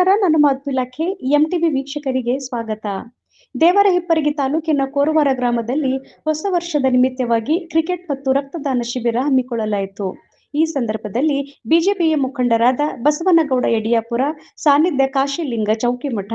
ನಮಸ್ಕಾರ ನನ್ನ ಮಾತು ಇಲಾಖೆ ಎಂಟಿವಿ ವೀಕ್ಷಕರಿಗೆ ಸ್ವಾಗತ. ದೇವರ ಹೆಪ್ಪರಿಗೆ ತಾಲೂಕಿನ ಕೋರವಾರ ಗ್ರಾಮದಲ್ಲಿ ಹೊಸ ವರ್ಷದ ನಿಮಿತ್ತವಾಗಿ ಕ್ರಿಕೆಟ್ ಮತ್ತು ರಕ್ತದಾನ ಶಿಬಿರ ಹಮ್ಮಿಕೊಳ್ಳಲಾಯಿತು. ಈ ಸಂದರ್ಭದಲ್ಲಿ ಬಿಜೆಪಿಯ ಮುಖಂಡರಾದ ಬಸವನಗೌಡ ಯಡಿಯಾಪುರ ಸಾನ್ನಿಧ್ಯ ಕಾಶಿಲಿಂಗ ಚೌಕಿಮಠ,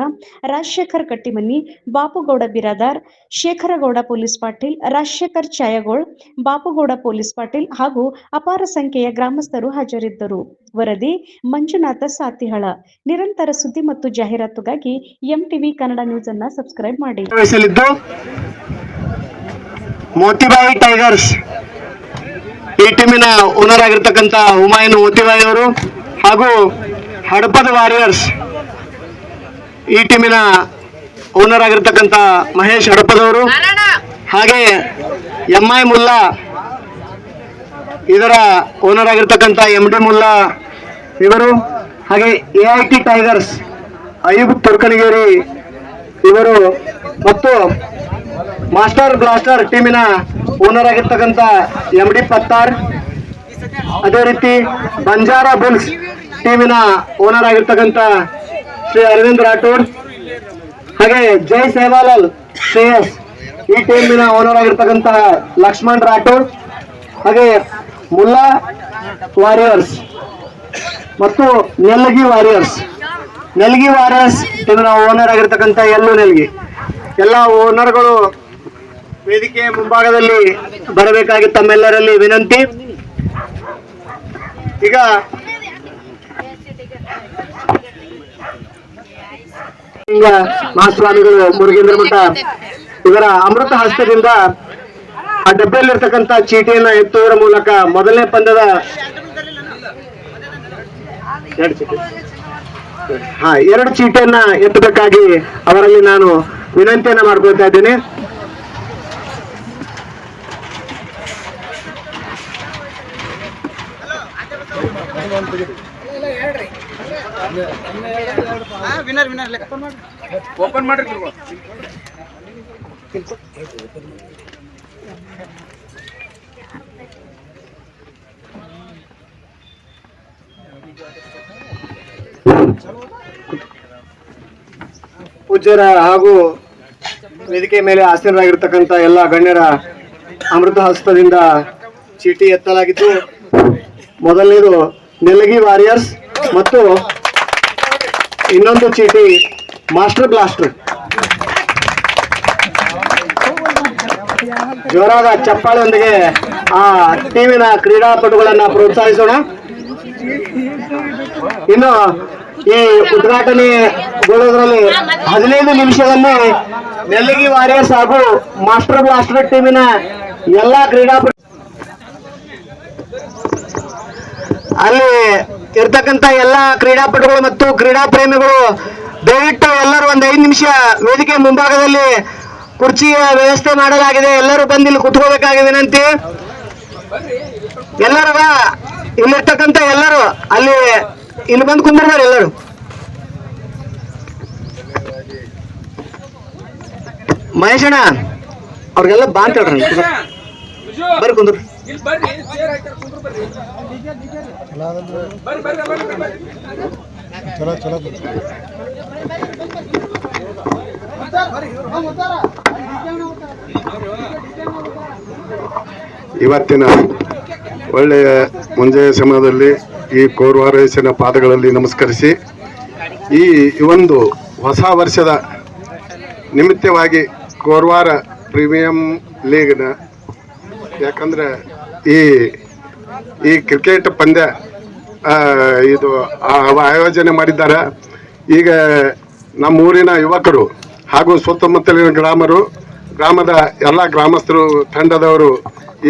ರಾಜಶೇಖರ್ ಕಟ್ಟಿಮನಿ, ಬಾಪುಗೌಡ ಬಿರಾದಾರ್, ಶೇಖರಗೌಡ ಪೊಲೀಸ್ ಪಾಟೀಲ್, ರಾಜಶೇಖರ್ ಛಾಯಗೋಳ್, ಬಾಪುಗೌಡ ಪೊಲೀಸ್ ಪಾಟೀಲ್ ಹಾಗೂ ಅಪಾರ ಸಂಖ್ಯೆಯ ಗ್ರಾಮಸ್ಥರು ಹಾಜರಿದ್ದರು. ವರದಿ ಮಂಜುನಾಥ ಸಾತಿಹಳ. ನಿರಂತರ ಸುದ್ದಿ ಮತ್ತು ಜಾಹೀರಾತುಗಾಗಿ ಎಂಟಿವಿ ಕನ್ನಡ ನ್ಯೂಸ್ ಅನ್ನ ಸಬ್ಸ್ಕ್ರೈಬ್ ಮಾಡಿ. ಮೋತಿಬಾಯಿ ಟೈಗರ್ಸ್. ಈ ಟೀಮಿನ ಓನರ್ ಆಗಿರ್ತಕ್ಕಂಥ ಉಮಾಯನ್ ಓತಿವಾಯಿ ಅವರು ಹಾಗೂ ಹಡಪದ ವಾರಿಯರ್ಸ್ ಈ ಟೀಮಿನ ಓನರ್ ಆಗಿರ್ತಕ್ಕಂಥ ಮಹೇಶ್ ಹಡಪದವರು ಹಾಗೆ ಎಂ ಐ ಮುಲ್ಲಾ ಇದರ ಓನರ್ ಆಗಿರ್ತಕ್ಕಂಥ ಎಂ ಡಿ ಮುಲ್ಲಾ ಇವರು ಹಾಗೆ A I T Tigers Ayub Turkanageri ಇವರು ಮತ್ತು ಮಾಸ್ಟರ್ ಬ್ಲಾಸ್ಟರ್ ಟೀಮಿನ ಓನರ್ ಆಗಿರ್ತಕ್ಕಂಥ ಎಂ ಡಿ ಪತ್ತಾರ್. ಅದೇ ರೀತಿ ಬಂಜಾರ ಬುಲ್ಸ್ ಟೀಮಿನ ಓನರ್ ಆಗಿರ್ತಕ್ಕಂಥ ಶ್ರೀ ಅರವಿಂದ್ ರಾಠೋಡ್. ಹಾಗೆ ಜೈ ಸೇವಾಲಾಲ್ ಶ್ರೇಯಸ್ ಈ ಟೀಮಿನ ಓನರ್ ಆಗಿರ್ತಕ್ಕಂತಹ ಲಕ್ಷ್ಮಣ್ ರಾಠೋಡ್. ಹಾಗೆ ಮುಲ್ಲಾ ವಾರಿಯರ್ಸ್ ಮತ್ತು ನೆಲ್ಗಿ ವಾರಿಯರ್ಸ್. ನೆಲ್ಗಿ ವಾರಿಯರ್ಸ್ ಟೀಮಿನ ಓನರ್ ಆಗಿರ್ತಕ್ಕಂಥ ಎಲ್ಲು ನೆಲ್ಗಿ. ಎಲ್ಲ ಓನರ್ಗಳು ವೇದಿಕೆ ಮುಂಭಾಗದಲ್ಲಿ ಬರಬೇಕಾಗಿ ತಮ್ಮೆಲ್ಲರಲ್ಲಿ ವಿನಂತಿ. ಈಗ ಮಹಾಸ್ವಾಮಿಗಳು ಮುರುಗೇಂದ್ರ ಮಠ, ಇವರ ಅಮೃತ ಹಸ್ತದಿಂದ ಆ ಡಬ್ಬೆಯಲ್ಲಿರ್ತಕ್ಕಂಥ ಚೀಟಿಯನ್ನ ಎತ್ತುವುದರ ಮೂಲಕ ಮೊದಲನೇ ಪಂದ್ಯದ ಚೀಟಿ. ಹಾ, ಎರಡು ಚೀಟಿಯನ್ನ ಎತ್ತಬೇಕಾಗಿ ಅವರಲ್ಲಿ ನಾನು ವಿನಂತಿಯನ್ನ ಮಾಡ್ಕೊಳ್ತಾ ಇದ್ದೀನಿ ಓಪನ್. ಪೂಜ್ಯರ ಹಾಗೂ ವೇದಿಕೆ ಮೇಲೆ ಆಸೀನರಾಗಿರ್ತಕ್ಕಂಥ ಎಲ್ಲ ಗಣ್ಯರ ಅಮೃತ ಹಸ್ತದಿಂದ ಚೀಟಿ ಎತ್ತಲಾಗಿದ್ದು ಮೊದಲನೇದು ನೆಲಗಿ ವಾರಿಯರ್ಸ್ ಮತ್ತು ಇನ್ನೊಂದು ಚೀಟಿ ಮಾಸ್ಟರ್ ಬ್ಲಾಸ್ಟರ್. ಜೋರಾದ ಚಪ್ಪಾಳೆಯೊಂದಿಗೆ ಆ ಟೀಮಿನ ಕ್ರೀಡಾಪಟುಗಳನ್ನ ಪ್ರೋತ್ಸಾಹಿಸೋಣ. ಇನ್ನು ಈ ಉದ್ಘಾಟನೆ ಗೊಳ್ಳೋದ್ರಲ್ಲಿ ಹದಿನೈದು ನಿಮಿಷದಲ್ಲಿ ನೆಲ್ಲಿಗಿ ವಾರಿಯರ್ಸ್ ಹಾಗೂ ಮಾಸ್ಟರ್ ಬ್ಲಾಸ್ಟರ್ ಟೀಮಿನ ಎಲ್ಲಾ ಕ್ರೀಡಾಪಟು ಅಲ್ಲಿ ಇರ್ತಕ್ಕಂತ ಎಲ್ಲಾ ಕ್ರೀಡಾಪಟುಗಳು ಮತ್ತು ಕ್ರೀಡಾ ಪ್ರೇಮಿಗಳು ದಯವಿಟ್ಟು ಎಲ್ಲರೂ ಒಂದು ಐದು ನಿಮಿಷ ವೇದಿಕೆ ಮುಂಭಾಗದಲ್ಲಿ ಕುರ್ಚಿಯ ವ್ಯವಸ್ಥೆ ಮಾಡಲಾಗಿದೆ. ಎಲ್ಲರೂ ಬಂದು ಇಲ್ಲಿ ಕುತ್ಕೋಬೇಕಾಗಿ ವಿನಂತಿ. ಎಲ್ಲರೂ ಇಲ್ಲಿರ್ತಕ್ಕಂಥ ಎಲ್ಲರೂ ಅಲ್ಲಿ ಇಲ್ಲಿ ಬಂದು ಕುಂದಿರ್ತಾರೆ ಎಲ್ಲರೂ. ಮಹೇಶಣ್ಣ ಅವ್ರಿಗೆಲ್ಲ ಬಾ ಅಂತ ಹೇಳ್ರಿ. ಬರ್ರಿ ಕುಂದ್ರು. ಇವತ್ತಿನ ಒಳ್ಳೆಯ ಮುಂಜಾನೆ ಸಮಯದಲ್ಲಿ ಈ ಕೋರ್ವಾರೇಶನ ಪಾದಗಳಲ್ಲಿ ನಮಸ್ಕರಿಸಿ, ಈ ಒಂದು ಹೊಸ ವರ್ಷದ ನಿಮಿತ್ತವಾಗಿ ಕೋರ್ವಾರ ಪ್ರೀಮಿಯಂ ಲೀಗ್ನ, ಯಾಕಂದ್ರೆ ಈ ಈ ಕ್ರಿಕೆಟ್ ಪಂದ್ಯ ಇದು ಆಯೋಜನೆ ಮಾಡಿದ್ದಾರೆ. ಈಗ ನಮ್ಮ ಊರಿನ ಯುವಕರು ಹಾಗೂ ಸುತ್ತಮುತ್ತಲಿನ ಗ್ರಾಮರು, ಗ್ರಾಮದ ಎಲ್ಲ ಗ್ರಾಮಸ್ಥರು, ತಂಡದವರು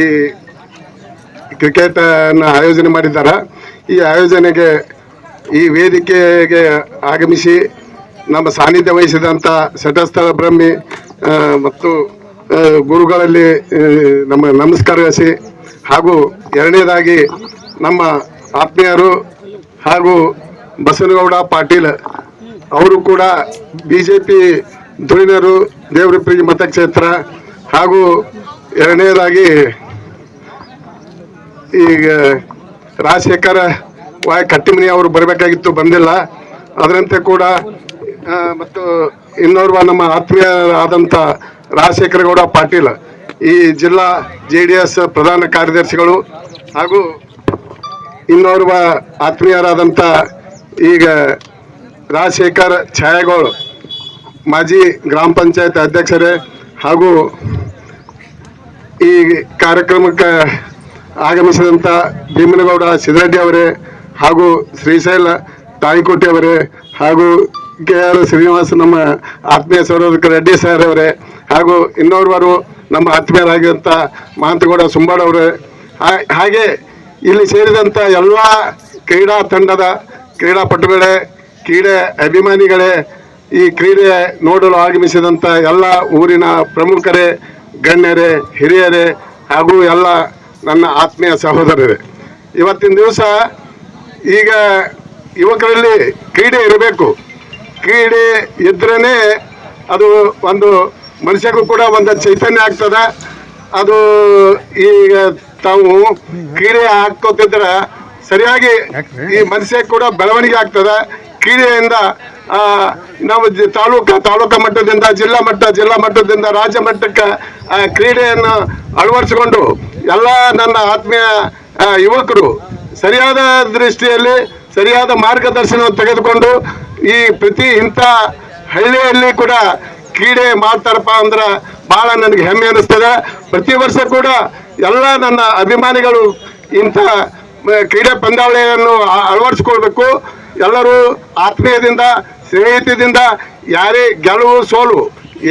ಈ ಕ್ರಿಕೆಟನ್ನು ಆಯೋಜನೆ ಮಾಡಿದ್ದಾರೆ. ಈ ಆಯೋಜನೆಗೆ ಈ ವೇದಿಕೆಗೆ ಆಗಮಿಸಿ ನಮ್ಮ ಸಾನ್ನಿಧ್ಯ ವಹಿಸಿದಂಥ ಶಟಸ್ಥಳ ಬ್ರಹ್ಮಿ ಮತ್ತು ಗುರುಗಳಲ್ಲಿ ನಮ್ಮ ನಮಸ್ಕರಿಸಿ ಹಾಗೂ ಎರಡನೇದಾಗಿ ನಮ್ಮ ಆತ್ಮೀಯರು ಹಾಗೂ ಬಸನಗೌಡ ಪಾಟೀಲ್ ಅವರು ಕೂಡ ಬಿ ಜೆ ಪಿ ಧುರೀಣರು ದೇವರಪ್ರಿಯ ಮತಕ್ಷೇತ್ರ ಹಾಗೂ ಎರಡನೇದಾಗಿ ಈಗ ರಾಜಶೇಖರ ವಾಯ್ ಕಟ್ಟಿಮನಿ ಅವರು ಬರಬೇಕಾಗಿತ್ತು, ಬಂದಿಲ್ಲ. ಅದರಂತೆ ಕೂಡ ಮತ್ತು ಇನ್ನೋರ್ವ ನಮ್ಮ ಆತ್ಮೀಯರಾದಂಥ ರಾಜಶೇಖರಗೌಡ ಪಾಟೀಲ್, ಈ ಜಿಲ್ಲಾ ಜೆ ಡಿ ಎಸ್ ಪ್ರಧಾನ ಕಾರ್ಯದರ್ಶಿಗಳು ಹಾಗೂ ಇನ್ನೋರ್ವ ಆತ್ಮೀಯರಾದಂಥ ಈಗ ರಾಜಶೇಖರ್ ಛಾಯಾಗೋಳ್, ಮಾಜಿ ಗ್ರಾಮ ಪಂಚಾಯತ್ ಅಧ್ಯಕ್ಷರೇ ಹಾಗೂ ಈ ಕಾರ್ಯಕ್ರಮಕ್ಕೆ ಆಗಮಿಸಿದಂಥ ಭೀಮನಗೌಡ ಸಿದ್ದರೆಡ್ಡಿ ಅವರೇ ಹಾಗೂ ಶ್ರೀಶೈಲ ತಾಯಿಕೋಟೆ ಅವರೇ ಹಾಗೂ ಕೆ ಆರ್ ಶ್ರೀನಿವಾಸ್ ನಮ್ಮ ಆತ್ಮೀಯ ಸಹೋದರ ರೆಡ್ಡಿ ಸರ್ ಅವರೇ ಹಾಗೂ ಇನ್ನೋರ್ವರು ನಮ್ಮ ಆತ್ಮೀಯರಾಗಿದ್ದಂಥ ಮಹಂತಗೌಡ ಸುಂಬಾಡವರೇ ಹಾಗೆ ಇಲ್ಲಿ ಸೇರಿದಂಥ ಎಲ್ಲ ಕ್ರೀಡಾ ತಂಡದ ಕ್ರೀಡಾಪಟುಗಳೇ ಕ್ರೀಡೆ ಅಭಿಮಾನಿಗಳೇ ಈ ಕ್ರೀಡೆ ನೋಡಲು ಆಗಮಿಸಿದಂಥ ಎಲ್ಲ ಊರಿನ ಪ್ರಮುಖರೇ, ಗಣ್ಯರೇ, ಹಿರಿಯರೇ ಹಾಗೂ ಎಲ್ಲ ನನ್ನ ಆತ್ಮೀಯ ಸಹೋದರರೇ, ಇವತ್ತಿನ ದಿವಸ ಈಗ ಯುವಕರಲ್ಲಿ ಕ್ರೀಡೆ ಇರಬೇಕು. ಕ್ರೀಡೆ ಇದ್ರೇ ಅದು ಒಂದು ಮನುಷ್ಯಗೂ ಕೂಡ ಒಂದು ಚೈತನ್ಯ ಆಗ್ತದ. ಅದು ಈಗ ತಾವು ಕ್ರೀಡೆ ಹಾಕೋತಿದ್ರ ಸರಿಯಾಗಿ ಈ ಮನುಷ್ಯ ಕೂಡ ಬೆಳವಣಿಗೆ ಆಗ್ತದ. ಕ್ರೀಡೆಯಿಂದ ನಾವು ತಾಲೂಕು ತಾಲೂಕು ಮಟ್ಟದಿಂದ, ಜಿಲ್ಲಾ ಮಟ್ಟ, ಜಿಲ್ಲಾ ಮಟ್ಟದಿಂದ, ರಾಜ್ಯ ಮಟ್ಟಕ್ಕೆ ಕ್ರೀಡೆಯನ್ನು ಅಳವಡಿಸಿಕೊಂಡು ಎಲ್ಲ ನನ್ನ ಆತ್ಮೀಯ ಯುವಕರು ಸರಿಯಾದ ದೃಷ್ಟಿಯಲ್ಲಿ, ಸರಿಯಾದ ಮಾರ್ಗದರ್ಶನವನ್ನು ತೆಗೆದುಕೊಂಡು ಈ ಪ್ರತಿ ಇಂಥ ಹಳ್ಳಿಯಲ್ಲಿ ಕೂಡ ಕ್ರೀಡೆ ಮಾಡ್ತಾರಪ್ಪ ಅಂದ್ರೆ ಬಹಳ ನನಗೆ ಹೆಮ್ಮೆ ಅನಿಸ್ತದೆ. ಪ್ರತಿ ವರ್ಷ ಕೂಡ ಎಲ್ಲ ನನ್ನ ಅಭಿಮಾನಿಗಳು ಇಂಥ ಕ್ರೀಡೆ ಪಂದ್ಯಾವಳಿಯನ್ನು ಅಳವಡಿಸ್ಕೊಳ್ಬೇಕು. ಎಲ್ಲರೂ ಆತ್ಮೀಯದಿಂದ, ಸ್ನೇಹಿತದಿಂದ, ಯಾರೇ ಗೆಲುವು ಸೋಲು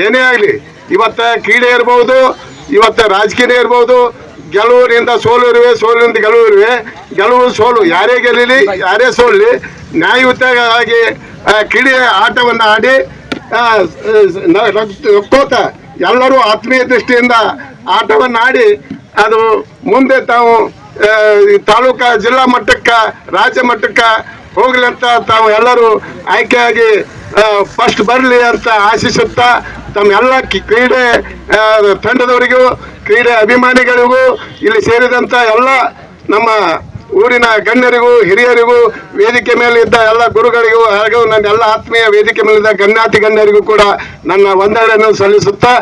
ಏನೇ ಆಗಲಿ, ಇವತ್ತ ಕ್ರೀಡೆ ಇರ್ಬೋದು, ಇವತ್ತ ರಾಜಕೀಯ ಇರ್ಬೋದು ಗೆಲುವಿನಿಂದ ಸೋಲು ಇರುವೆ ಸೋಲಿನಿಂದ ಗೆಲುವು ಇರುವೆ. ಗೆಲುವು ಸೋಲು. ಯಾರೇ ಗೆಲ್ಲಲಿ ಯಾರೇ ಸೋಲಲಿ ನ್ಯಾಯಯುತವಾಗಿ ಆ, ಕ್ರೀಡೆ ಆಟವನ್ನು ಆಡಿ ರಕ್ತೋತ ಎಲ್ಲರೂ ಆತ್ಮೀಯ ದೃಷ್ಟಿಯಿಂದ ಆಟವನ್ನು ಆಡಿ ಅದು ಮುಂದೆ ತಾವು ತಾಲೂಕಾ ಜಿಲ್ಲಾ ಮಟ್ಟಕ್ಕೆ ರಾಜ್ಯ ಮಟ್ಟಕ್ಕೆ ಹೋಗಲಿ ಅಂತ ತಾವು ಎಲ್ಲರೂ ಆಯ್ಕೆಯಾಗಿ ಫಸ್ಟ್ ಬರಲಿ ಅಂತ ಆಶಿಸುತ್ತಾ ತಮ್ಮೆಲ್ಲ ಕ್ರೀಡೆ ತಂಡದವರಿಗೂ ಕ್ರೀಡೆ ಅಭಿಮಾನಿಗಳಿಗೂ ಇಲ್ಲಿ ಸೇರಿದಂಥ ಎಲ್ಲ ನಮ್ಮ ಊರಿನ ಗಣ್ಯರಿಗೂ, ಹಿರಿಯರಿಗೂ, ವೇದಿಕೆ ಮೇಲೆ ಇದ್ದ ಎಲ್ಲ ಗುರುಗಳಿಗೂ, ಹಾಗೂ ನನ್ನ ಎಲ್ಲ ಆತ್ಮೀಯ ವೇದಿಕೆ ಮೇಲಿದ್ದ ಗಣ್ಯಾತಿ ಗಣ್ಯರಿಗೂ ಕೂಡ ನನ್ನ ವಂದನೆಯನ್ನು ಸಲ್ಲಿಸುತ್ತಾ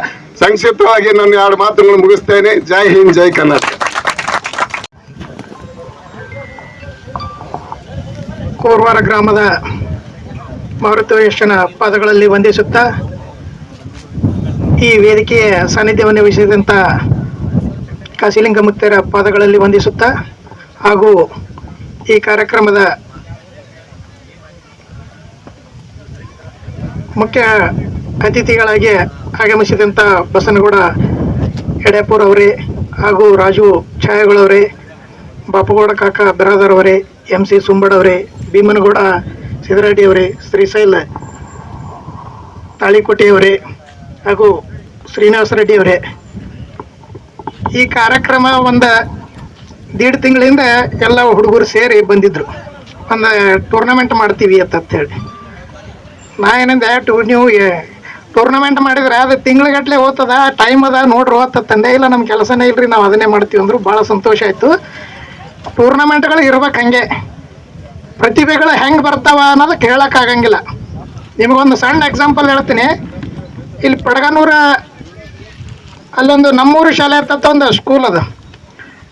ಸಂಕ್ಷಿಪ್ತವಾಗಿ ನನ್ನ ಎರಡು ಮಾತುಗಳನ್ನು ಮುಗಿಸ್ತೇನೆ. ಜೈ ಹಿಂದ್, ಜೈ ಕರ್ನಾಟಕ. ಕೋರ್ವಾರ ಗ್ರಾಮದ ಮಾರುತೇಶನ ಪಾದಗಳಲ್ಲಿ ವಂದಿಸುತ್ತಾ ಈ ವೇದಿಕೆಯ ಸಾನ್ನಿಧ್ಯವನ್ನು ವಹಿಸಿದಂಥ ಕಾಶಿಲಿಂಗ ಮುತ್ತರ ಪಾದಗಳಲ್ಲಿ ವಂದಿಸುತ್ತಾ ಹಾಗೂ ಈ ಕಾರ್ಯಕ್ರಮದ ಮುಖ್ಯ ಅತಿಥಿಗಳಾಗಿ ಆಗಮಿಸಿದಂಥ ಬಸನಗೌಡ ಯಡ್ಯಾಪುರ ಅವರೇ ಹಾಗೂ ರಾಜು ಛಾಯಗಳವರೇ ಬಾಪುಗೌಡ ಕಾಕ ಬಿರಾದರ್ ಅವರೇ, ಎಂ ಸಿ ಸುಂಬಡವರೇ ಭೀಮನಗೌಡ ಸಿದ್ದರಡ್ಡಿ ಅವರೇ ಶ್ರೀಶೈಲ ತಾಳಿಕೋಟೆಯವರೇ ಹಾಗೂ ಶ್ರೀನಿವಾಸ ರೆಡ್ಡಿ ಅವರೇ. ಈ ಕಾರ್ಯಕ್ರಮ ಒಂದು ದೀಡ್ ತಿಂಗಳಿಂದ ಎಲ್ಲ ಹುಡುಗರು ಸೇರಿ ಬಂದಿದ್ರು. ಒಂದು ಟೂರ್ನಮೆಂಟ್ ಮಾಡ್ತೀವಿ ಅಂತ ಹೇಳಿ. ನಾ ಏನಂದೆ ಟೂ ನೀವು ಟೂರ್ನಮೆಂಟ್ ಮಾಡಿದ್ರೆ ಅದು ತಿಂಗ್ಳುಗಟ್ಟಲೆ ಹೋಗ್ತದ ಟೈಮ್ ಅದ, ನೋಡ್ರಿ ಹೋಗ್ತದ ತಂದೆ ಇಲ್ಲ ನಮ್ಮ ಕೆಲಸನೇ ಇಲ್ರಿ, ನಾವು ಅದನ್ನೇ ಮಾಡ್ತೀವಿ ಅಂದ್ರು. ಭಾಳ ಸಂತೋಷ ಆಯಿತು. ಟೂರ್ನಮೆಂಟ್ಗಳು ಇರ್ಬೇಕು ಹಂಗೆ. ಪ್ರತಿಭೆಗಳು ಹೆಂಗೆ ಬರ್ತಾವ ಅನ್ನೋದು ಕೇಳೋಕ್ಕಾಗಂಗಿಲ್ಲ ನಿಮಗೊಂದು ಸಣ್ಣ ಎಕ್ಸಾಂಪಲ್ ಹೇಳ್ತೀನಿ. ಇಲ್ಲಿ ಪಡಗನೂರ ಅಲ್ಲೊಂದು ನಮ್ಮೂರು ಶಾಲೆ ಅಂತ ಒಂದು ಸ್ಕೂಲ್ ಅದ.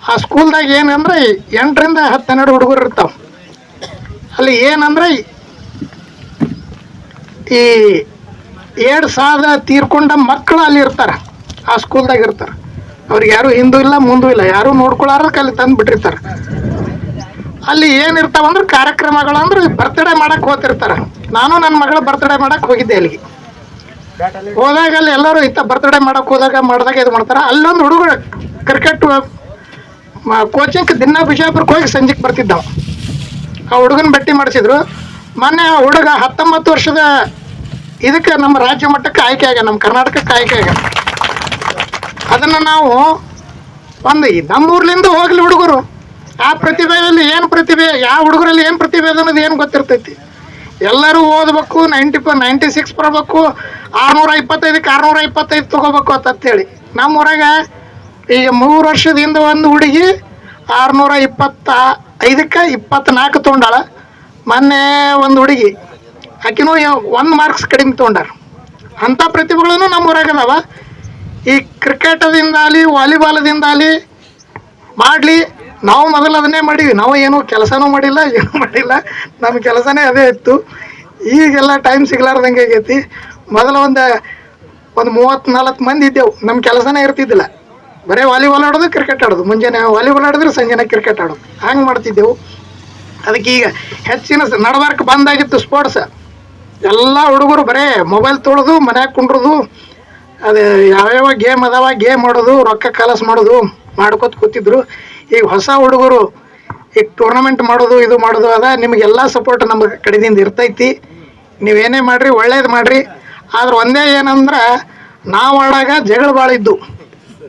ಆ ಸ್ಕೂಲ್ದಾಗ ಏನಂದ್ರೆ ಎಂಟರಿಂದ ಹತ್ತು ಹನ್ನೆರಡು ಹುಡುಗರು ಇರ್ತಾವೆ. ಅಲ್ಲಿ ಏನಂದ್ರೆ ಈ ಎರಡು ಸಾದ ತೀರ್ಕೊಂಡ ಮಕ್ಕಳು ಅಲ್ಲಿ ಇರ್ತಾರೆ. ಆ ಸ್ಕೂಲ್ದಾಗ ಇರ್ತಾರೆ. ಅವ್ರಿಗೆ ಯಾರು ಹಿಂದೂ ಇಲ್ಲ, ಮುಂದೂ ಇಲ್ಲ, ಯಾರು ನೋಡ್ಕೊಳ್ಳಾರಕ್ಕೆ ಅಲ್ಲಿ ತಂದು ಬಿಟ್ಟಿರ್ತಾರೆ. ಅಲ್ಲಿ ಏನಿರ್ತಾವಂದ್ರೆ ಕಾರ್ಯಕ್ರಮಗಳು ಅಂದ್ರೆ ಬರ್ತ್ಡೇ ಮಾಡಕ್ಕೆ ಹೋಗ್ತಿರ್ತಾರೆ. ನಾನು ನನ್ನ ಮಗಳ ಬರ್ತ್ಡೇ ಮಾಡಕ್ಕೆ ಹೋಗಿದ್ದೆ ಅಲ್ಲಿಗೆ. ಹೋದಾಗ ಅಲ್ಲಿ ಎಲ್ಲರೂ ಇತ್ತ ಬರ್ತ್ಡೇ ಮಾಡಕ್ ಹೋದಾಗ ಮಾಡಿದಾಗ ಇದು ಮಾಡ್ತಾರೆ. ಅಲ್ಲೊಂದು ಹುಡುಗ ಕ್ರಿಕೆಟ್ ಕೋಚಿಂಗ್ ದಿನ ಬಿಜಾಪುರಕ್ಕೆ ಹೋಗಿ ಸಂಜೆಗೆ ಬರ್ತಿದ್ದ ಆ ಹುಡುಗನ ಭೇಟಿ ಮಾಡಿಸಿದ್ರು. ಮೊನ್ನೆ ಆ ಹುಡುಗ ಹತ್ತೊಂಬತ್ತು ವರ್ಷದ ಇದಕ್ಕೆ ನಮ್ಮ ರಾಜ್ಯ ಮಟ್ಟಕ್ಕೆ ಆಯ್ಕೆ ಆಗ ನಮ್ಮ ಕರ್ನಾಟಕಕ್ಕೆ ಆಯ್ಕೆ ಆಗ ಅದನ್ನು ನಾವು ಒಂದು ನಮ್ಮೂರ್ಲಿಂದ ಹೋಗ್ಲಿ ಹುಡುಗರು. ಆ ಪ್ರತಿಭೆಯಲ್ಲಿ ಏನು ಪ್ರತಿಭೆ, ಯಾವ ಹುಡುಗರಲ್ಲಿ ಏನು ಪ್ರತಿಭೆ ಅನ್ನೋದು ಏನು ಗೊತ್ತಿರ್ತೈತಿ? ಎಲ್ಲರೂ ಓದ್ಬೇಕು ನೈಂಟಿ ನೈಂಟಿ ಸಿಕ್ಸ್ ಬರಬೇಕು, ಆರುನೂರ ಇಪ್ಪತ್ತೈದಕ್ಕೆ ಆರುನೂರ ಇಪ್ಪತ್ತೈದು ತೊಗೋಬೇಕು ಅಂತೇಳಿ. ನಮ್ಮೂರಾಗ ಈಗ ಮೂರು ವರ್ಷದಿಂದ ಒಂದು ಹುಡುಗಿ ಆರುನೂರ ಇಪ್ಪತ್ತ, ಐದಕ್ಕೆ ಇಪ್ಪತ್ನಾಲ್ಕು ತೊಗೊಂಡಾಳ. ಮೊನ್ನೆ ಒಂದು ಹುಡುಗಿ, ಆಕಿನೂ ಒಂದು ಮಾರ್ಕ್ಸ್ ಕಡಿಮೆ ತೊಗೊಂಡಾರ. ಅಂಥ ಪ್ರತಿಭೆಗಳನ್ನು ನಮ್ಮ ಊರಾಗ ಅದಾವ. ಈ ವಾಲಿಬಾಲದಿಂದ ಆಗಲಿ ಮಾಡಲಿ ನಾವು ಮೊದಲು ಅದನ್ನೇ ಮಾಡೀವಿ ನಾವು ಏನು ಕೆಲಸನೂ ಮಾಡಿಲ್ಲ, ಏನೂ ಮಾಡಿಲ್ಲ. ನಮ್ಮ ಕೆಲಸನೇ ಅದೇ ಇತ್ತು. ಈಗೆಲ್ಲ ಟೈಮ್ ಸಿಗ್ಲಾರ್ದಂಗೆ ಆಗೈತಿ. ಮೊದಲು ಒಂದು ಒಂದು ಮೂವತ್ತು ನಲ್ವತ್ತು ಮಂದಿ ಇದ್ದೆವು. ನಮ್ಮ ಕೆಲಸನೇ ಇರ್ತಿದ್ದಿಲ್ಲ. ಬರೀ ವಾಲಿಬಾಲ್ ಆಡೋದು ಕ್ರಿಕೆಟ್ ಆಡೋದು. ಮುಂಜಾನೆ ವಾಲಿಬಾಲ್ ಆಡಿದ್ರೆ ಸಂಜೆನೆ ಕ್ರಿಕೆಟ್ ಆಡೋದು. ಹಂಗೆ ಮಾಡ್ತಿದ್ದೆವು? ಅದಕ್ಕೆ ಈಗ ಹೆಚ್ಚಿನ ನಡಬಾರ್ಕ್ ಬಂದಾಗಿತ್ತು ಸ್ಪೋರ್ಟ್ಸ್ ಎಲ್ಲ ಹುಡುಗರು ಬರೇ ಮೊಬೈಲ್ ತೊಳೋದು, ಮನ್ಯಾಗ ಕುಂಡ್ರದು. ಅದು ಯಾವ್ಯಾವ ಗೇಮ್ ಅದಾವ ಗೇಮ್ ಆಡೋದು, ರೊಕ್ಕ ಕಲಸ್ ಮಾಡೋದು ಮಾಡ್ಕೊತ ಕೂತಿದ್ರು. ಈಗ ಹೊಸ ಹುಡುಗರು ಈ ಟೂರ್ನಮೆಂಟ್ ಮಾಡೋದು, ಇದು ಮಾಡೋದು ಅದ. ನಿಮಗೆಲ್ಲ ಸಪೋರ್ಟ್ ನಮ್ಮ ಕಡೆದಿಂದ ಇರ್ತೈತಿ. ನೀವೇನೇ ಮಾಡಿರಿ, ಒಳ್ಳೇದು ಮಾಡಿರಿ. ಆದ್ರೆ ಒಂದೇ ಏನಂದ್ರೆ, ನಾವು ಆಡಾಗ ಜಗಳ ಭಾಳ ಇದ್ದು.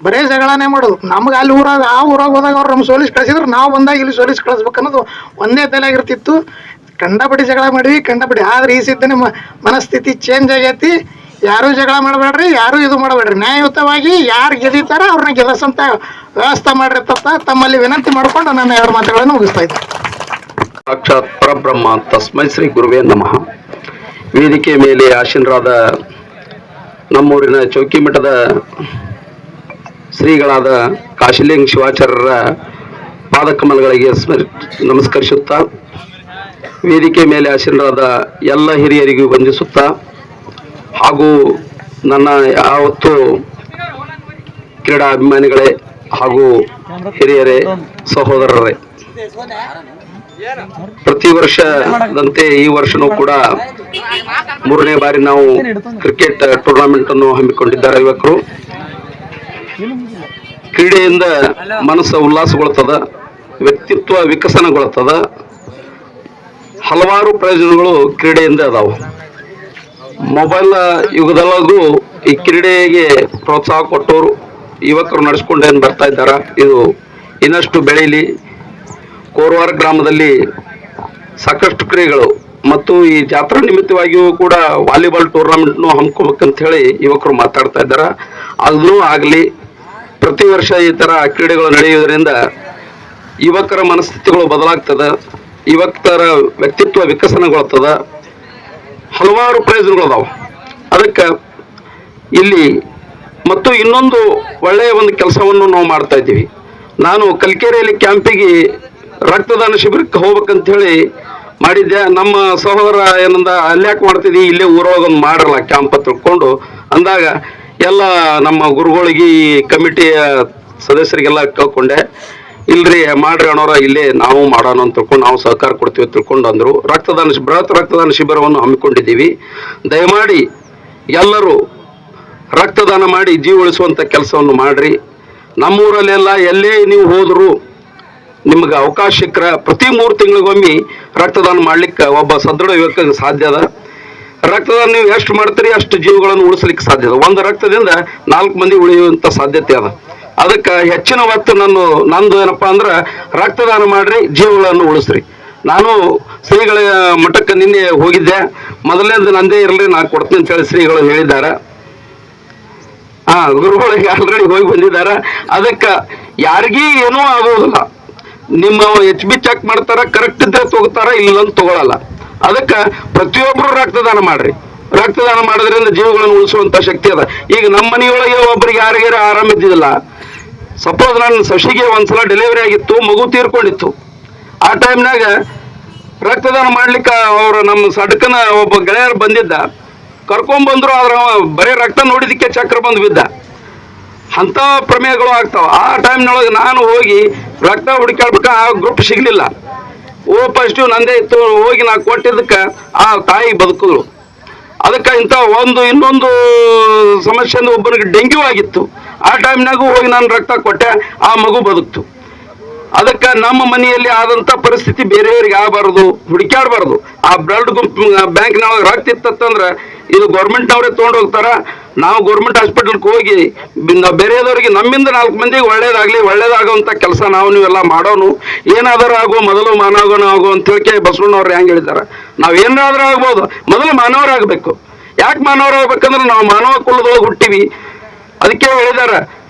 ಬರೇ ಜಗಳನೇ ಮಾಡೋದು. ನಮ್ಗೆ ಅಲ್ಲಿ ಊರಾಗ, ಆ ಊರಾಗ ಹೋದಾಗ ಅವ್ರು ನಮ್ಮ ಸೋಲಿಸಿ ಕಳಿಸಿದ್ರು. ನಾವು ಬಂದಾಗ ಇಲ್ಲಿ ಸೋಲಿಸಿ ಕಳಿಸ್ಬೇಕು ಅನ್ನೋದು ಒಂದೇ ತಲೆಯಾಗಿರ್ತಿತ್ತು. ಕಂಡಪಡಿ ಜಗಳ ಮಾಡಿವಿ ಕಂಡಪಡಿ ಆದ್ರೆ ಈ ಸಿದ್ಧ ಮನಸ್ಥಿತಿ ಚೇಂಜ್ ಆಗೈತಿ. ಯಾರೂ ಜಗಳ ಮಾಡಬೇಡ್ರಿ, ಯಾರು ಇದು ಮಾಡಬೇಡ್ರಿ. ನ್ಯಾಯಯುತವಾಗಿ ಯಾರು ಗೆದಿತಾರ ಅವ್ರನ್ನ ಗೆಲ್ಲಸಂತ ವ್ಯವಸ್ಥೆ ಮಾಡಿರ್ತಂತ ತಮ್ಮಲ್ಲಿ ವಿನಂತಿ ಮಾಡಿಕೊಂಡು ನನ್ನ ಎರಡು ಮಾತುಗಳನ್ನು ಮುಗಿಸ್ತಾ ಇದ್ದೆ ಸಾಕ್ಷಾತ್ ಪರಬ್ರಹ್ಮ ತಸ್ಮೈ ಶ್ರೀ ಗುರುವೇ ನಮಃ. ವೇದಿಕೆ ಮೇಲೆ ಆಶೀನರಾದ ನಮ್ಮೂರಿನ ಚೌಕಿ ಮಠದ ಶ್ರೀಗಳಾದ ಕಾಶಿಲಿಂಗ ಶಿವಾಚಾರ್ಯರ ಪಾದಕಮಲಗಳಿಗೆ ಸ್ಮರಿ, ನಮಸ್ಕರಿಸುತ್ತಾ, ವೇದಿಕೆ ಮೇಲೆ ಆಶೀನರಾದ ಎಲ್ಲ ಹಿರಿಯರಿಗೂ ವಂದಿಸುತ್ತಾ ಹಾಗೂ ನನ್ನ ಯಾವತ್ತು ಕ್ರೀಡಾ ಅಭಿಮಾನಿಗಳೇ ಹಾಗೂ ಹಿರಿಯರೇ, ಸಹೋದರರೇ, ಪ್ರತಿ ವರ್ಷದಂತೆ ಈ ವರ್ಷನೂ ಕೂಡ ಮೂರನೇ ಬಾರಿ ನಾವು ಕ್ರಿಕೆಟ್ ಟೂರ್ನಮೆಂಟ್ ಅನ್ನು ಹಮ್ಮಿಕೊಂಡಿದ್ದಾರೆ ಯುವಕರು. ಕ್ರೀಡೆಯಿಂದ ಮನಸ್ಸು ಉಲ್ಲಾಸಗೊಳ್ತದ, ವ್ಯಕ್ತಿತ್ವ ವಿಕಸನಗೊಳ್ತದ, ಹಲವಾರು ಪ್ರಯೋಜನಗಳು ಕ್ರೀಡೆಯಿಂದ ಅದಾವು. ಮೊಬೈಲ್ ಯುಗದಲ್ಲೂ ಈ ಕ್ರೀಡೆಗೆ ಪ್ರೋತ್ಸಾಹ ಕೊಟ್ಟವರು ಯುವಕರು ನಡೆಸ್ಕೊಂಡು ಬರ್ತಾ ಇದ್ದಾರೆ? ಇದು ಇನ್ನಷ್ಟು ಬೆಳೀಲಿ. ಕೋರ್ವಾರ ಗ್ರಾಮದಲ್ಲಿ ಸಾಕಷ್ಟು ಕ್ರೀಡೆಗಳು. ಮತ್ತು ಈ ಜಾತ್ರಾ ನಿಮಿತ್ತವಾಗಿಯೂ ಕೂಡ ವಾಲಿಬಾಲ್ ಟೂರ್ನಮೆಂಟ್ನು ಹಮ್ಕೋಬೇಕಂತ ಹೇಳಿ ಯುವಕರು ಮಾತಾಡ್ತಾ ಇದ್ದಾರೆ? ಅದನ್ನೂ ಆಗಲಿ, ಪ್ರತಿ ವರ್ಷ ಈ ಥರ ಕ್ರೀಡೆಗಳು ನಡೆಯುವುದರಿಂದ ಯುವಕರ ಮನಸ್ಥಿತಿಗಳು ಬದಲಾಗ್ತದೆ, ಯುವಕರ ವ್ಯಕ್ತಿತ್ವ ವಿಕಸನಗೊಳ್ತದ ಹಲವಾರು ಪ್ರಯೋಜನಗಳು ಅದಾವ. ಅದಕ್ಕೆ ಇಲ್ಲಿ ಮತ್ತು ಇನ್ನೊಂದು ಒಳ್ಳೆಯ ಒಂದು ಕೆಲಸವನ್ನು ನಾವು ಮಾಡ್ತಾ ಇದ್ದೀವಿ. ನಾನು ಕಲ್ಕೆರೆಯಲ್ಲಿ ಕ್ಯಾಂಪಿಗೆ ರಕ್ತದಾನ ಶಿಬಿರಕ್ಕೆ ಹೋಗ್ಬೇಕಂತ ಹೇಳಿ ಮಾಡಿದ್ದೆ. ನಮ್ಮ ಸಹೋದರ ಏನಂದ ಅಲ್ಯಾಕೆ ಮಾಡ್ತಿದ್ವಿ ಇಲ್ಲೇ ಊರೊಳಗೆ ಒಂದು ಮಾಡಲ್ಲ ಕ್ಯಾಂಪ್ ತಿಳ್ಕೊಂಡು ಅಂದಾಗ ಎಲ್ಲ ನಮ್ಮ ಗುರುಗಳಿಗೆ ಕಮಿಟಿಯ ಸದಸ್ಯರಿಗೆಲ್ಲ ಕೇಳ್ಕೊಂಡೆ. ಇಲ್ರಿ, ಮಾಡ್ರಿ ಅಣ್ಣವ್ರ, ಇಲ್ಲೇ ನಾವು ಮಾಡೋಣ ಅಂತ ತಿಳ್ಕೊಂಡು ನಾವು ಸಹಕಾರ ಕೊಡ್ತೀವಿ ತಿಳ್ಕೊಂಡು ಅಂದರು. ರಕ್ತದಾನ ಬೃಹತ್ ರಕ್ತದಾನ ಶಿಬಿರವನ್ನು ಹಮ್ಮಿಕೊಂಡಿದ್ದೀವಿ. ದಯಮಾಡಿ ಎಲ್ಲರೂ ರಕ್ತದಾನ ಮಾಡಿ ಜೀವ ಉಳಿಸುವಂಥ ಕೆಲಸವನ್ನು ಮಾಡ್ರಿ. ನಮ್ಮೂರಲ್ಲೆಲ್ಲ ಎಲ್ಲೇ ನೀವು ಹೋದರೂ ನಿಮ್ಗೆ ಅವಕಾಶ ಸಿಕ್ಕರೆ ಪ್ರತಿ ಮೂರು ತಿಂಗಳಿಗೊಮ್ಮೆ ರಕ್ತದಾನ ಮಾಡ್ಲಿಕ್ಕೆ ಒಬ್ಬ ಸದೃಢ ಯುವಕ ಸಾಧ್ಯ ಅದ. ರಕ್ತದಾನ ನೀವು ಎಷ್ಟು ಮಾಡ್ತೀರಿ, ಅಷ್ಟು ಜೀವಗಳನ್ನು ಉಳಿಸ್ಲಿಕ್ಕೆ ಸಾಧ್ಯ ಅದ. ಒಂದು ರಕ್ತದಿಂದ ನಾಲ್ಕು ಮಂದಿ ಉಳಿಯುವಂಥ ಸಾಧ್ಯತೆ ಅದ. ಅದಕ್ಕೆ ಹೆಚ್ಚಿನ ಒತ್ತು ನಾನು ನಂದು ಏನಪ್ಪಾ ಅಂದ್ರೆ ರಕ್ತದಾನ ಮಾಡ್ರಿ, ಜೀವಗಳನ್ನು ಉಳಿಸ್ರಿ. ನಾನು ಶ್ರೀಗಳ ಮಠಕ್ಕೆ ನಿನ್ನೆ ಹೋಗಿದ್ದೆ. ಮೊದಲನೇದು ನಂದೇ ಇರಲಿ, ನಾನು ಕೊಡ್ತೀನಿ ಅಂತ ಹೇಳಿ ಶ್ರೀಗಳು ಹೇಳಿದ್ದಾರೆ. ಹಾ, ಗುರುಗಳಿಗೆ ಆಲ್ರೆಡಿ ಹೋಗಿ ಬಂದಿದ್ದಾರೆ. ಅದಕ್ಕೆ ಯಾರಿಗೀ ಏನೂ ಆಗೋದಿಲ್ಲ. ನಿಮ್ಮ ಎಚ್ ಬಿ ಚೆಕ್ ಮಾಡ್ತಾರ ಕರೆಕ್ಟ್ ಇದ್ರೆ ತಗೋತಾರ ಇಲ್ಲ ಅಂತ ತಗೊಳಲ್ಲ. ಅದಕ್ಕೆ ಪ್ರತಿಯೊಬ್ಬರು ರಕ್ತದಾನ ಮಾಡ್ರಿ. ರಕ್ತದಾನ ಮಾಡೋದ್ರಿಂದ ಜೀವಗಳನ್ನು ಉಳಿಸುವಂತ ಶಕ್ತಿ ಅದ. ಈಗ ನಮ್ಮ ಮನೆಯೊಳಗೆ ಒಬ್ಬರಿಗೆ ಯಾರಿಗಾರ ಇದ್ದಿದ್ದಿಲ್ಲ ಸಪೋಸ್ ನಾನು ಸಸಿಗೆ ಒಂದ್ಸಲ ಡೆಲಿವರಿ ಆಗಿತ್ತು, ಮಗು ತೀರ್ಕೊಂಡಿತ್ತು. ಆ ಟೈಮ್ನಾಗ ರಕ್ತದಾನ ಮಾಡ್ಲಿಕ್ಕೆ ಅವರು ನಮ್ಮ ಸಡಕನ ಒಬ್ಬ ಗೆಳೆಯರು ಬಂದಿದ್ದ. ಕರ್ಕೊಂಬಂದ್ರು ಆದ್ರೆ ಬರೀ ರಕ್ತ ನೋಡಿದಕ್ಕೆ ಚಕ್ರ ಬಂದು ಬಿದ್ದ. ಅಂಥ ಪ್ರಮೇಯಗಳು ಆಗ್ತಾವ. ಆ ಟೈಮ್ನೊಳಗೆ ನಾನು ಹೋಗಿ ರಕ್ತ ಹುಡುಕಾಡ್ಬೇಕ ಆ ಗ್ರೂಪ್ ಸಿಗ್ಲಿಲ್ಲ. ಓ ಪಾಸಿಟಿವ್ ನಂದೇ ಇತ್ತು, ಹೋಗಿ ನಾ ಕೊಟ್ಟಿದ್ದಕ್ಕೆ, ಆ ತಾಯಿ ಬದುಕಿದ್ರು ಅದಕ್ಕೆ ಇಂಥ ಒಂದು ಇನ್ನೊಂದು ಸಮಸ್ಯೆಯಿಂದ ಒಬ್ಬನಿಗೆ ಡೆಂಗ್ಯೂ ಆಗಿತ್ತು. ಆ ಟೈಮ್ನಾಗೂ ಹೋಗಿ ನಾನು ರಕ್ತ ಕೊಟ್ಟೆ, ಆ ಮಗು ಬದುಕ್ತು. ಅದಕ್ಕೆ ನಮ್ಮ ಮನೆಯಲ್ಲಿ ಆದಂತ ಪರಿಸ್ಥಿತಿ ಬೇರೆಯವ್ರಿಗೆ ಆಗಬಾರ್ದು, ಹುಡುಕ್ಯಾಡಬಾರ್ದು. ಆ ಬ್ಲಡ್ ಗುಂಪ್ ಬ್ಯಾಂಕ್ನೊಳಗೆ ರಕ್ತ ಇತ್ತಂದ್ರೆ ಇದು ಗೌರ್ಮೆಂಟ್ನವರೇ ತೊಗೊಂಡು ಹೋಗ್ತಾರ, ನಾವು ಗೌರ್ಮೆಂಟ್ ಹಾಸ್ಪಿಟಲ್ಗೆ ಹೋಗಿ ಬೇರೆದವರಿಗೆ ನಮ್ಮಿಂದ ನಾಲ್ಕು ಮಂದಿಗೆ ಒಳ್ಳೇದಾಗಲಿ ಒಳ್ಳೇದಾಗುವಂಥ ಕೆಲಸ ನಾವು ನೀವೆಲ್ಲ ಮಾಡೋನು. ಏನಾದರೂ ಆಗೋ, ಮೊದಲು ಮಾನವನ ಆಗೋ ಅಂತ ಹೇಳಿಕೆ ಬಸವಣ್ಣವ್ರು ಹೆಂಗೆ ಹೇಳಿದ್ದಾರೆ ನಾವು ಏನಾದರೂ ಆಗ್ಬೋದು, ಮೊದಲು ಮಾನವರಾಗಬೇಕು. ಯಾಕೆ ಮಾನವರಾಗಬೇಕಂದ್ರೆ ನಾವು ಮಾನವ ಕುಲದೊಳಗೆ ಹುಟ್ಟಿವಿ. ಅದಕ್ಕೆ ಹೇಳಿದ್ದಾರೆ.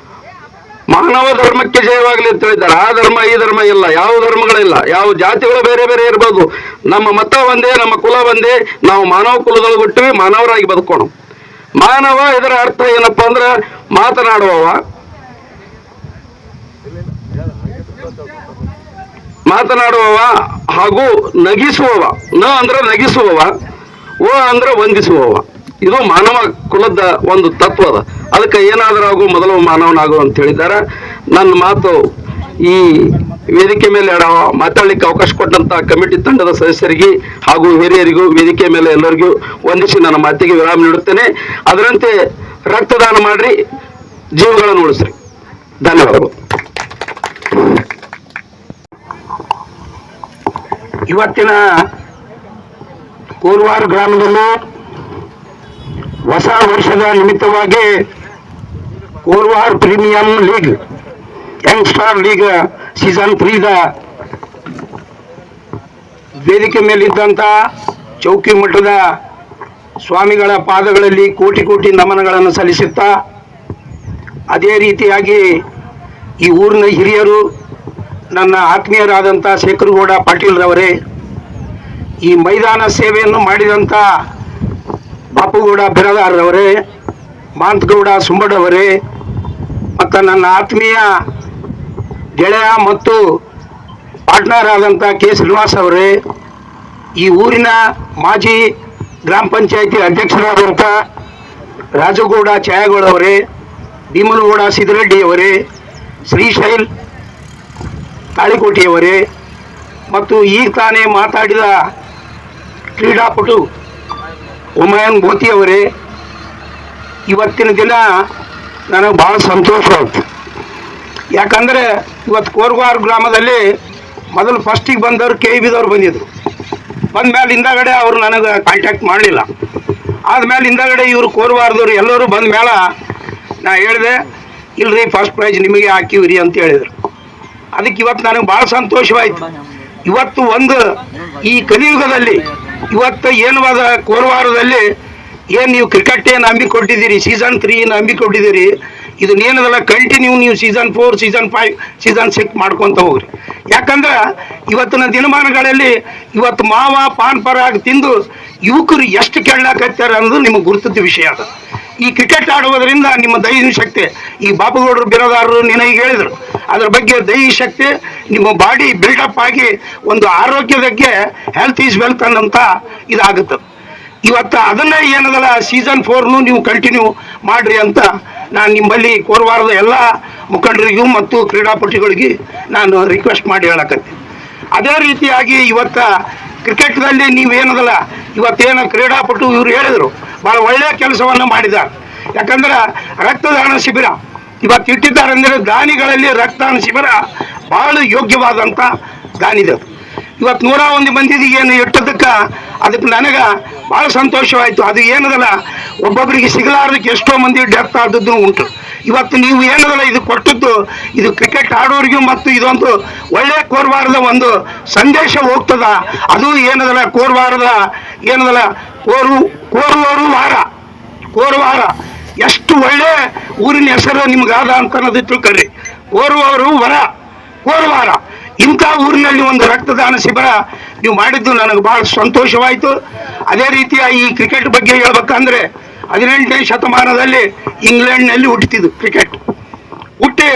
ಮಾನವ ಧರ್ಮಕ್ಕೆ ಜಯವಾಗಲಿ ಅಂತ ಹೇಳಿದ್ದಾರೆ. ಆ ಧರ್ಮ, ಈ ಧರ್ಮ ಇಲ್ಲ. ಯಾವ ಧರ್ಮಗಳಿಲ್ಲ. ಯಾವ ಜಾತಿಗಳು ಬೇರೆ ಬೇರೆ ಇರ್ಬೋದು. ನಮ್ಮ ಮತ ಒಂದೇ, ನಮ್ಮ ಕುಲ ಒಂದೇ. ನಾವು ಮಾನವ ಕುಲದೊಳಗೆ ಹುಟ್ಟಿವಿ, ಮಾನವರಾಗಿ ಬದುಕೋಣ. ಮಾನವ ಇದರ ಅರ್ಥ ಏನಪ್ಪಾ ಅಂದ್ರೆ ಮಾತನಾಡುವವ. ಮಾತನಾಡುವವ ಹಾಗೂ ನಗಿಸುವವ. ನ ಅಂದ್ರೆ ನಗಿಸುವವ ಓ ಅಂದ್ರೆ ವಂದಿಸುವವ. ಇದು ಮಾನವ ಕುಲದ ಒಂದು ತತ್ವದ ಅದಕ್ಕೆ ಏನಾದರೂ ಆಗು ಮೊದಲು ಮಾನವನಾಗು ಅಂತ ಹೇಳಿದ್ದಾರೆ. ನನ್ನ ಮಾತು ಈ ವೇದಿಕೆ ಮೇಲೆ ಮಾತಾಡ್ಲಿಕ್ಕೆ ಅವಕಾಶ ಕೊಟ್ಟಂತ ಕಮಿಟಿ ತಂಡದ ಸದಸ್ಯರಿಗೆ ಹಾಗೂ ಹಿರಿಯರಿಗೂ ವೇದಿಕೆ ಮೇಲೆ ಎಲ್ಲರಿಗೂ ವಂದಿಸಿ ನನ್ನ ಮಾತಿಗೆ ವಿರಾಮ ನೀಡುತ್ತೇನೆ. ಅದರಂತೆ ರಕ್ತದಾನ ಮಾಡ್ರಿ, ಜೀವಗಳನ್ನು ಉಳಿಸ್ರಿ. ಧನ್ಯವಾದಗಳು. ಇವತ್ತಿನ ಕೋಲ್ವಾರ್ ಗ್ರಾಮದಲ್ಲೂ ಹೊಸ ವರ್ಷದ ನಿಮಿತ್ತವಾಗಿ Korwar premier league youngster league season ತ್ರೀದ ವೇದಿಕೆ ಮೇಲಿದ್ದಂಥ ಚೌಕಿ ಮಠದ ಸ್ವಾಮಿಗಳ ಪಾದಗಳಲ್ಲಿ ಕೋಟಿ ಕೋಟಿ ನಮನಗಳನ್ನು ಸಲ್ಲಿಸುತ್ತಾ, ಅದೇ ರೀತಿಯಾಗಿ ಈ ಊರಿನ ಹಿರಿಯರು, ನನ್ನ ಆತ್ಮೀಯರಾದಂಥ ಶೇಖರಗೌಡ ಪಾಟೀಲ್ರವರೇ ಈ ಮೈದಾನ ಸೇವೆಯನ್ನು ಮಾಡಿದಂಥ ಬಾಪುಗೌಡ ಬಿರದಾರ್ರವರೇ ಮಾಂತಗೌಡ ಸುಂಬಡವರೇ, ಮತ್ತು ನನ್ನ ಆತ್ಮೀಯ ಗೆಳೆಯ ಮತ್ತು ಪಾರ್ಟ್ನರ್ ಆದಂಥ ಕೆ. ಶ್ರೀನಿವಾಸ್ ಅವರೇ, ಈ ಊರಿನ ಮಾಜಿ ಗ್ರಾಮ ಪಂಚಾಯತಿ ಅಧ್ಯಕ್ಷರಾದಂಥ ರಾಜಗೌಡ ಛಾಯಾಗೌಡ ಅವರೇ, ಭೀಮನಗೌಡ ಸಿದ್ದರೆಡ್ಡಿ ಅವರೇ ಶ್ರೀಶೈಲ್ ತಾಳಿಕೋಟೆಯವರೇ ಮತ್ತು ಈಗ ತಾನೇ ಮಾತಾಡಿದ ಕ್ರೀಡಾಪಟು ಉಮಯನ್ ಬೋತಿ ಅವರೇ ಇವತ್ತಿನ ದಿನ ನನಗೆ ಭಾಳ ಸಂತೋಷವಾಗ್ತು ಯಾಕಂದರೆ ಇವತ್ತು ಕೋರ್ವಾರ ಗ್ರಾಮದಲ್ಲಿ ಮೊದಲು ಫಸ್ಟಿಗೆ ಬಂದವರು ಕೆ ಬಿದವ್ರು ಬಂದಿದ್ದರು ಬಂದ ಮೇಲೆ ಹಿಂದಗಡೆ ಅವರು ನನಗೆ ಕಾಂಟ್ಯಾಕ್ಟ್ ಮಾಡಲಿಲ್ಲ. ಆದಮೇಲೆ ಹಿಂದಗಡೆ ಇವರು ಕೋರ್ವಾರದವ್ರು ಎಲ್ಲರೂ ಬಂದ ಮೇಲೆ ನಾ ಹೇಳಿದೆ ಇಲ್ಲರಿ ಫಸ್ಟ್ ಪ್ರೈಜ್ ನಿಮಗೆ ಹಾಕಿವ್ರಿ ಅಂತ ಹೇಳಿದರು. ಅದಕ್ಕೆ ಇವತ್ತು ನನಗೆ ಭಾಳ ಸಂತೋಷವಾಯಿತು. ಇವತ್ತು ಒಂದು ಈ ಕಲಿಯುಗದಲ್ಲಿ, ಇವತ್ತು ಏನು ಅದ ಕೋರವಾರದಲ್ಲಿ ಏನು ನೀವು ಕ್ರಿಕೆಟ್ ಏನು ಕೊಟ್ಟಿದ್ದೀರಿ? ಸೀಸನ್ ತ್ರೀ ಏನು ಕೊಟ್ಟಿದ್ದೀರಿ? ಇದು ಏನದಲ್ಲ ಕಂಟಿನ್ಯೂ ನೀವು season four season five season six ಮಾಡ್ಕೊತ ಹೋಗ್ರಿ. ಯಾಕಂದ್ರೆ ಇವತ್ತಿನ ದಿನಮಾನಗಳಲ್ಲಿ ಇವತ್ತು ಮಾವ, ಪಾನ್ ಪರಾಗ್ ತಿಂದು ಯುವಕರು ಎಷ್ಟು ಕೆಳ್ಳಾಕತ್ತಾರೆ ಅನ್ನೋದು ನಿಮಗೆ ಗುರುತದ ವಿಷಯ ಅದು. ಈ ಕ್ರಿಕೆಟ್ ಆಡುವುದರಿಂದ ನಿಮ್ಮ ದೈಹಿಕ ಶಕ್ತಿ, ಈ ಬಾಪುಗೌಡರು ಬಿರೋದಾರರು ನಿನಗೆ ಹೇಳಿದರು. ಅದ್ರ ಬಗ್ಗೆ ದೈಹಿಕ ಶಕ್ತಿ, ನಿಮ್ಮ ಬಾಡಿ ಬಿಲ್ಡಪ್ ಆಗಿ ಒಂದು ಆರೋಗ್ಯದಕ್ಕೆ ಹೆಲ್ತ್ ಈಸ್ ವೆಲ್ತ್ ಅನ್ನೋಂಥ ಇದಾಗುತ್ತೆ ಇವತ್ತು ಅದನ್ನ ಏನದಲ್ಲ ಸೀಸನ್ ಫೋರ್ನು ನೀವು ಕಂಟಿನ್ಯೂ ಮಾಡ್ರಿ ಅಂತ ನಾನು ನಿಮ್ಮಲ್ಲಿ ಕೋರವಾರದ ಎಲ್ಲ ಮುಖಂಡರಿಗೂ ಮತ್ತು ಕ್ರೀಡಾಪಟುಗಳಿಗೆ ನಾನು ರಿಕ್ವೆಸ್ಟ್ ಮಾಡಿ ಹೇಳಕತ್ತೀನಿ ಅದೇ ರೀತಿಯಾಗಿ ಇವತ್ತ ಕ್ರಿಕೆಟ್ನಲ್ಲಿ ನೀವೇನದಲ್ಲ, ಇವತ್ತೇನು ಕ್ರೀಡಾಪಟು ಇವರು ಹೇಳಿದರು ಭಾಳ ಒಳ್ಳೆಯ ಕೆಲಸವನ್ನು ಮಾಡಿದ್ದಾರೆ ಯಾಕಂದ್ರೆ ರಕ್ತದಾನ ಶಿಬಿರ, ಇವತ್ತು ಇಟ್ಟಿದ್ದಾರೆ ಅಂದ್ರೆ ದಾನಿಗಳಲ್ಲಿ ರಕ್ತದಾನ ಶಿಬಿರ ಭಾಳ ಯೋಗ್ಯವಾದಂಥ ದಾನಿದೆ. ಇವತ್ತು ನೂರ ಒಂದು ಮಂದಿಗೆ ಏನು ಇಟ್ಟದಕ್ಕೆ ಅದಕ್ಕೆ ನನಗೆ ಭಾಳ ಸಂತೋಷವಾಯಿತು. ಅದು ಏನದಲ್ಲ ಒಬ್ಬೊಬ್ಬರಿಗೆ ಸಿಗಲಾರ್ದಕ್ಕೆ ಎಷ್ಟೋ ಮಂದಿ ಡೆತ್ ಆದದ್ದು ಉಂಟು. ಇವತ್ತು ನೀವು ಏನದಲ್ಲ, ಇದು ಕೊಟ್ಟದ್ದು, ಇದು ಕ್ರಿಕೆಟ್ ಆಡೋರಿಗೂ ಮತ್ತು ಇದೊಂದು ಒಳ್ಳೆಯ ಕೋರ್ವಾರದ ಒಂದು ಸಂದೇಶ ಹೋಗ್ತದ. ಅದು ಏನದಲ್ಲ, ಕೋರ್ವಾರದ ಏನದಲ್ಲ, ಕೋರು ಕೋರುವರು ವಾರ. ಕೋರುವಾರ. ಎಷ್ಟು ಒಳ್ಳೆ ಊರಿನ ಹೆಸರು ನಿಮ್ಗಾದ ಅಂತ ಅನ್ನೋದು ತಿಳ್ಕೊಳ್ರಿ ಕೋರುವವರು ವರ. ಕೋರುವಾರ. ಇಂಥ ಊರಿನಲ್ಲಿ ಒಂದು ರಕ್ತದಾನ ಶಿಬಿರ ನೀವು ಮಾಡಿದ್ದು ನನಗೆ ಭಾಳ ಸಂತೋಷವಾಯಿತು. ಅದೇ ರೀತಿಯ ಈ ಕ್ರಿಕೆಟ್ ಬಗ್ಗೆ ಹೇಳ್ಬೇಕಂದ್ರೆ ಹದಿನೆಂಟನೇ ಶತಮಾನದಲ್ಲಿ ಇಂಗ್ಲೆಂಡ್ನಲ್ಲಿ ಹುಟ್ಟಿದ್ದು ಕ್ರಿಕೆಟ್. ಹುಟ್ಟಿ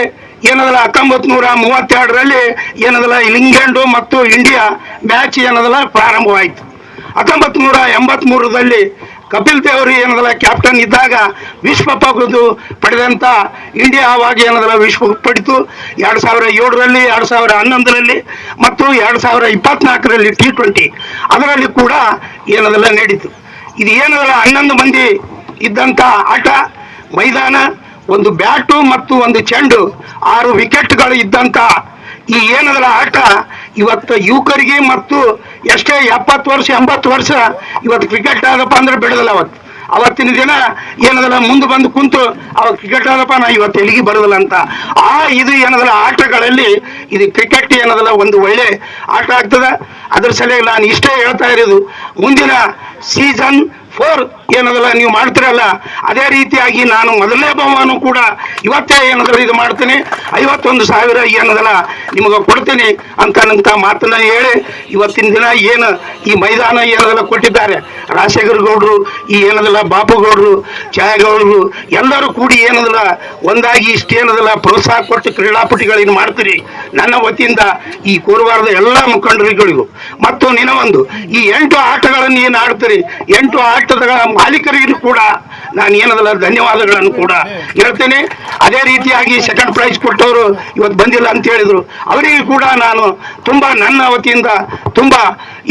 ಏನದಲ್ಲ ಹತ್ತೊಂಬತ್ತು ನೂರ ಮೂವತ್ತೆರಡರಲ್ಲಿ ಏನದಲ್ಲ ಇಂಗ್ಲೆಂಡು ಮತ್ತು ಇಂಡಿಯಾ ಮ್ಯಾಚ್ ಏನದಲ್ಲ ಪ್ರಾರಂಭವಾಯಿತು. ಹತ್ತೊಂಬತ್ತು ನೂರ ಎಂಬತ್ಮೂರರಲ್ಲಿ ಕಪಿಲ್ ದೇವರು ಏನದಲ್ಲ, ಕ್ಯಾಪ್ಟನ್ ಇದ್ದಾಗ ವಿಶ್ವಕಪ್ ಆಗೋದು ಪಡೆದಂಥ ಇಂಡಿಯಾ ಆವಾಗ ಏನದಲ್ಲ ವಿಶ್ವ ಪಡಿತು. ಎರಡು ಸಾವಿರ ಏಳರಲ್ಲಿ, ಎರಡು ಸಾವಿರ ಹನ್ನೊಂದರಲ್ಲಿ ಮತ್ತು ಎರಡು ಸಾವಿರ ಇಪ್ಪತ್ನಾಲ್ಕರಲ್ಲಿ ಟಿ ಟ್ವೆಂಟಿ ಅದರಲ್ಲಿ ಕೂಡ ಏನದಲ್ಲ ನಡೀತು. ಇದು ಏನದಲ್ಲ, ಹನ್ನೊಂದು ಮಂದಿ ಇದ್ದಂಥ ಆಟ, ಮೈದಾನ, ಒಂದು ಬ್ಯಾಟು ಮತ್ತು ಒಂದು ಚೆಂಡು, ಆರು ವಿಕೆಟ್ಗಳು ಇದ್ದಂಥ ಈ ಏನದಲ್ಲ ಆಟ ಇವತ್ತು ಯುವಕರಿಗೆ ಮತ್ತು ಎಷ್ಟೇ ಎಪ್ಪತ್ತು ವರ್ಷ, ಎಂಬತ್ತು ವರ್ಷ ಇವತ್ತು ಕ್ರಿಕೆಟ್ ಆದಪ್ಪ ಅಂದ್ರೆ ಬಿಡೋದಿಲ್ಲ ಅವತ್ತು. ಅವತ್ತಿನ ದಿನ ಏನದಲ್ಲ, ಮುಂದೆ ಬಂದು ಕುಂತು ಅವ ಕ್ರಿಕೆಟ್ ಆದಪ್ಪ ನಾ ಇವತ್ತು ಎಲ್ಲಿಗೆ ಬರೋದಿಲ್ಲ ಅಂತ. ಆ ಇದು ಏನದಲ್ಲ, ಆಟಗಳಲ್ಲಿ ಇದು ಕ್ರಿಕೆಟ್ ಏನದಲ್ಲ, ಒಂದು ಒಳ್ಳೆ ಆಟ ಆಗ್ತದೆ. ಅದ್ರ ಸಲುವಾಗಿ ನಾನು ಇಷ್ಟೇ ಹೇಳ್ತಾ ಇರೋದು, ಮುಂದಿನ ಸೀಸನ್ ಫೋರ್ ಏನದಲ್ಲ, ನೀವು ಮಾಡ್ತಿರಲ್ಲ? ಅದೇ ರೀತಿಯಾಗಿ ನಾನು ಮೊದಲನೇ ಬಹುಮಾನ ಕೂಡ ಇವತ್ತೇ ಏನದಲ್ಲ, ಇದು ಮಾಡ್ತೀನಿ. ಐವತ್ತೊಂದು ಸಾವಿರ ಏನದಲ್ಲ, ನಿಮಗೆ ಕೊಡ್ತೀನಿ ಅಂತ ಮಾತನ್ನ ಹೇಳಿ, ಇವತ್ತಿನ ದಿನ ಏನು ಈ ಮೈದಾನ ಏನದಲ್ಲ ಕೊಟ್ಟಿದ್ದಾರೆ. ರಾಜಶೇಖರ ಗೌಡ್ರು, ಈ ಏನದಲ್ಲ ಬಾಪುಗೌಡ್ರು ಛಾಯಗೌಡರು ಎಲ್ಲರೂ ಕೂಡಿ ಏನದಲ್ಲ, ಒಂದಾಗಿ ಇಷ್ಟೇನದಲ್ಲ ಪ್ರೋತ್ಸಾಹ ಕೊಟ್ಟು ಕ್ರೀಡಾಪಟುಗಳೇನು ಮಾಡ್ತೀರಿ? ನನ್ನ ವತಿಯಿಂದ ಈ ಕೋರವಾರದ ಎಲ್ಲ ಮುಖಂಡರುಗಳಿಗೂ, ಮತ್ತು ಒಂದು ಈ ಎಂಟು ಆಟಗಳನ್ನು ಏನು ಆಡ್ತೀರಿ? ಎಂಟು ಆಟದ ಮಾಲೀಕರಿಗೂ ಕೂಡ ನಾನು ಏನದಲ್ಲ, ಧನ್ಯವಾದಗಳನ್ನು ಕೂಡ ಹೇಳ್ತೇನೆ. ಅದೇ ರೀತಿಯಾಗಿ ಸೆಕೆಂಡ್ ಪ್ರೈಸ್ ಕೊಟ್ಟವರು ಇವತ್ತು ಬಂದಿಲ್ಲ ಅಂತ ಹೇಳಿದ್ರು. ಅವರಿಗೂ ಕೂಡ ನಾನು ತುಂಬ ನನ್ನ ವತಿಯಿಂದ ತುಂಬ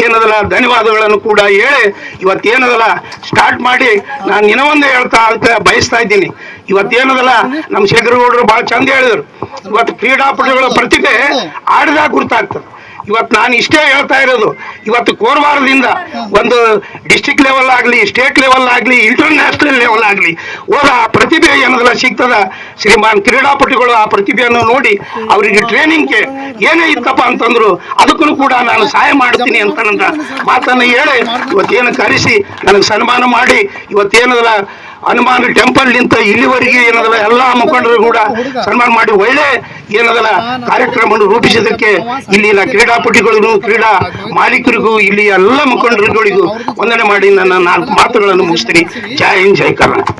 ಏನದಲ್ಲ, ಧನ್ಯವಾದಗಳನ್ನು ಕೂಡ ಹೇಳಿ ಇವತ್ತೇನದಲ್ಲ ಸ್ಟಾರ್ಟ್ ಮಾಡಿ ನಾನು ಇನ್ನೊಂದೇ ಹೇಳ್ತಾ ಅಂತ ಬಯಸ್ತಾ ಇದ್ದೀನಿ. ಇವತ್ತೇನದಲ್ಲ ನಮ್ಮ ಶೇಖರಗೌಡರು ಭಾಳ ಚಂದ ಹೇಳಿದರು. ಇವತ್ತು ಕ್ರೀಡಾಪಟುಗಳ ಪ್ರತಿಭೆ ಆಡಿದಾಗ ಗುರ್ತಾಗ್ತದೆ. ಇವತ್ತು ನಾನು ಇಷ್ಟೇ ಹೇಳ್ತಾ ಇರೋದು. ಇವತ್ತು ಕೋರ್ವಾರದಿಂದ ಒಂದು ಡಿಸ್ಟಿಕ್ ಲೆವೆಲ್ ಆಗಲಿ ಸ್ಟೇಟ್ ಲೆವೆಲ್ ಆಗಲಿ ಇಂಟರ್ನ್ಯಾಷನಲ್ ಲೆವೆಲ್ ಆಗಲಿ, ಹೋದ ಆ ಪ್ರತಿಭೆ ಏನದಲ್ಲ ಸಿಗ್ತದ? ಶ್ರೀಮಾನ್ ಕ್ರೀಡಾಪಟುಗಳು ಆ ಪ್ರತಿಭೆಯನ್ನು ನೋಡಿ ಅವರಿಗೆ ಟ್ರೈನಿಂಗ್ಗೆ ಏನೇ ಇತ್ತಪ್ಪ ಅಂತಂದ್ರು ಅದಕ್ಕೂ ಕೂಡ ನಾನು ಸಹಾಯ ಮಾಡ್ತೀನಿ ಅಂತ ಮಾತನ್ನು ಹೇಳಿ, ಇವತ್ತೇನು ಕರೆಸಿ, ನನಗೆ ಸನ್ಮಾನ ಮಾಡಿ, ಇವತ್ತೇನದಲ್ಲ ಹನುಮಾನ್ ಟೆಂಪಲ್ ನಿಂತ ಇಲ್ಲಿವರೆಗೆ ಏನದಲ್ಲ, ಎಲ್ಲಾ ಮುಖಂಡರು ಕೂಡ ಸನ್ಮಾನ ಮಾಡಿ ಒಳ್ಳೆ ಏನದಲ್ಲ ಕಾರ್ಯಕ್ರಮವನ್ನು ರೂಪಿಸಿದಕ್ಕೆ ಇಲ್ಲಿನ ಕ್ರೀಡಾಪಟುಗಳಿಗೂ, ಕ್ರೀಡಾ ಮಾಲೀಕರಿಗೂ, ಇಲ್ಲಿ ಎಲ್ಲ ಮುಖಂಡರುಗಳಿಗೂ ವಂದನೆ ಮಾಡಿ ನನ್ನ ನಾಲ್ಕು ಮಾತುಗಳನ್ನು ಮುಗಿಸ್ತೀನಿ. ಜೈ ಹಿಂದ್, ಜೈ ಕರ್ನಾಟಕ.